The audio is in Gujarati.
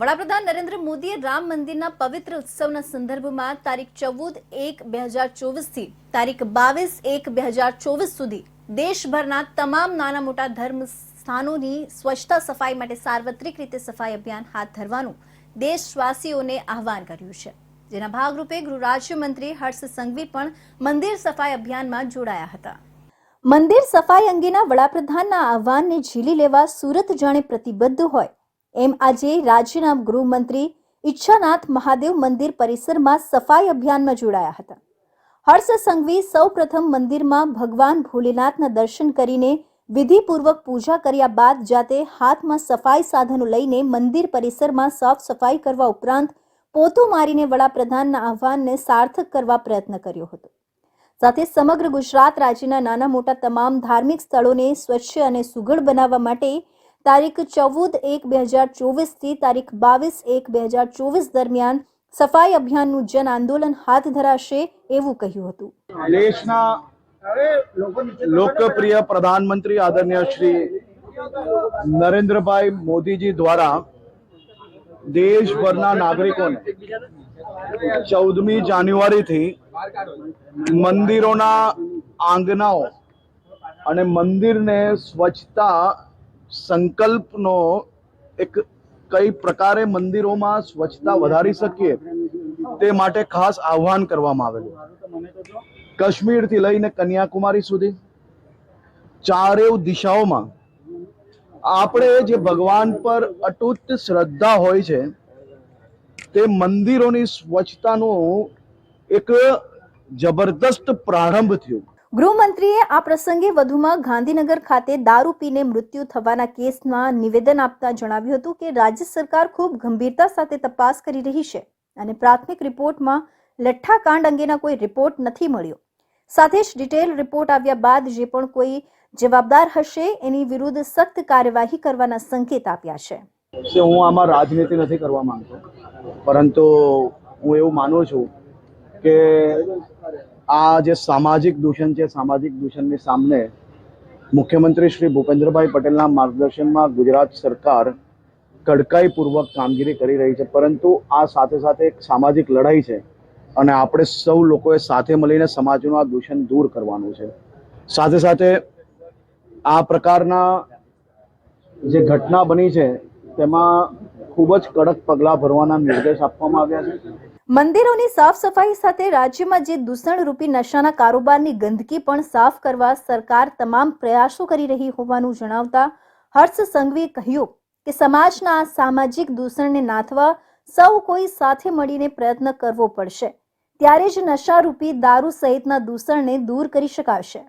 વડાપ્રધાન નરેન્દ્ર મોદીએ રામ મંદિરના પવિત્ર ઉત્સવના સંદર્ભમાં તારીખ ચૌદ એક બે હજાર ચોવીસથી તારીખ બાવીસ એક બે હજાર ચોવીસ સુધી દેશભરના તમામ નાના મોટા ધર્મ સ્થાનોની સ્વચ્છતા સફાઈ માટે સાર્વત્રિક રીતે સફાઈ અભિયાન હાથ ધરવાનું દેશવાસીઓને આહવાન કર્યું છે. જેના ભાગરૂપે ગૃહ રાજ્યમંત્રી હર્ષ સંઘવી પણ મંદિર સફાઈ અભિયાનમાં જોડાયા હતા. મંદિર સફાઈ અંગેના વડાપ્રધાનના આહવાનને ઝીલી લેવા સુરત જાણે પ્રતિબદ્ધ હોય એમ આજે રાજ્યના ગૃહમંત્રી ઈચ્છાનાથ મહાદેવ મંદિર પરિસરમાં સફાઈ અભિયાનમાં જોડાયા હતા. હર્ષ સંઘવી સૌ પ્રથમ મંદિરમાં ભગવાન ભોલેનાથના દર્શન કરીને વિધિપૂર્વક પૂજા કર્યા બાદ જાતે હાથમાં સફાઈ સાધનો લઈને મંદિર પરિસરમાં સાફ સફાઈ કરવા ઉપરાંત પોતું મારીને વડાપ્રધાનના આહવાનને સાર્થક કરવા પ્રયત્ન કર્યો હતો. સાથે સમગ્ર ગુજરાત રાજ્યના નાના મોટા તમામ ધાર્મિક સ્થળોને સ્વચ્છ અને સુઘડ બનાવવા માટે તારીખ ચૌદ એક બે હજાર ચોવીસથી તારીખ બાવીસ એક બે હજાર ચોવીસ દરમિયાન સફાઈ અભિયાનનું જન આંદોલન હાથ ધરાશે એવું કહ્યું હતું. દેશના લોકપ્રિય પ્રધાનમંત્રી આદરણીય શ્રી નરેન્દ્રભાઈ મોદીજી દ્વારા દેશભરના નાગરિકોને ચૌદમી જાન્યુઆરીથી મંદિરોના આંગણાઓ અને મંદિરને સ્વચ્છતા સંકલ્પનો એક કઈ પ્રકારે મંદિરોમાં સ્વચ્છતા વધારી શકીએ તે માટે ખાસ આહ્વાન કરવામાં આવેલું. કાશ્મીરથી લઈને કન્યાકુમારી સુધી ચારેવ દિશાઓમાં આપણે જે ભગવાન પર અતૂટ શ્રદ્ધા હોય છે, તે મંદિરોની સ્વચ્છતાનું એક જબરદસ્ત પ્રારંભ થયો. ગૃહમંત્રીએ આ પ્રસંગે વધુમાં ગાંધીનગર ખાતે દારૂ પીને મૃત્યુ થવાના કેસમાં નિવેદન આપતા જણાવ્યું હતું કે રાજ્ય સરકાર ખૂબ ગંભીરતા સાથે તપાસ કરી રહી છે અને પ્રાથમિક રિપોર્ટમાં લઠ્ઠાકાંડ અંગેના કોઈ રિપોર્ટ નથી મળ્યો. સાથે જ ડિટેલ રિપોર્ટ આવ્યા બાદ જે પણ કોઈ જવાબદાર હશે એની વિરુદ્ધ સખ્ત કાર્યવાહી કરવાના સંકેત આપ્યા છે. હું આમાં રાજનીતિ નથી કરવા માંગતો. પરંતુ હું એવું માનું છું કે આ જે સામાજિક દૂષણ છે, સામાજિક દૂષણની સામે મુખ્યમંત્રી શ્રી ભૂપેન્દ્રભાઈ પટેલના માર્ગદર્શનમાં ગુજરાત સરકાર કડકાઈપૂર્વક કામગીરી કરી રહી છે, પરંતુ આ સાથે સાથે એક સામાજિક લડાઈ છે અને આપણે સૌ લોકોએ સાથે મળીને સમાજનું આ દૂષણ દૂર કરવાનું છે. સાથે સાથે આ પ્રકારના જે ઘટના બની છે, તેમાં ખૂબ જ કડક પગલાં ભરવાના નિર્દેશ આપવામાં આવ્યા છે. મંદિરોની સાફ સફાઈ સાથે રાજ્યમાં જે દૂષણરૂપી નશાના કારોબારની ગંદકી પણ સાફ કરવા સરકાર તમામ પ્રયાસો કરી રહી હોવાનું જણાવતા હર્ષ સંઘવીએ કહ્યું કે સમાજના આ સામાજિક દૂષણને નાથવા સૌ કોઈ સાથે મળીને પ્રયત્ન કરવો પડશે. ત્યારે જ નશારૂપી દારૂ સહિતના દૂષણને દૂર કરી શકાશે.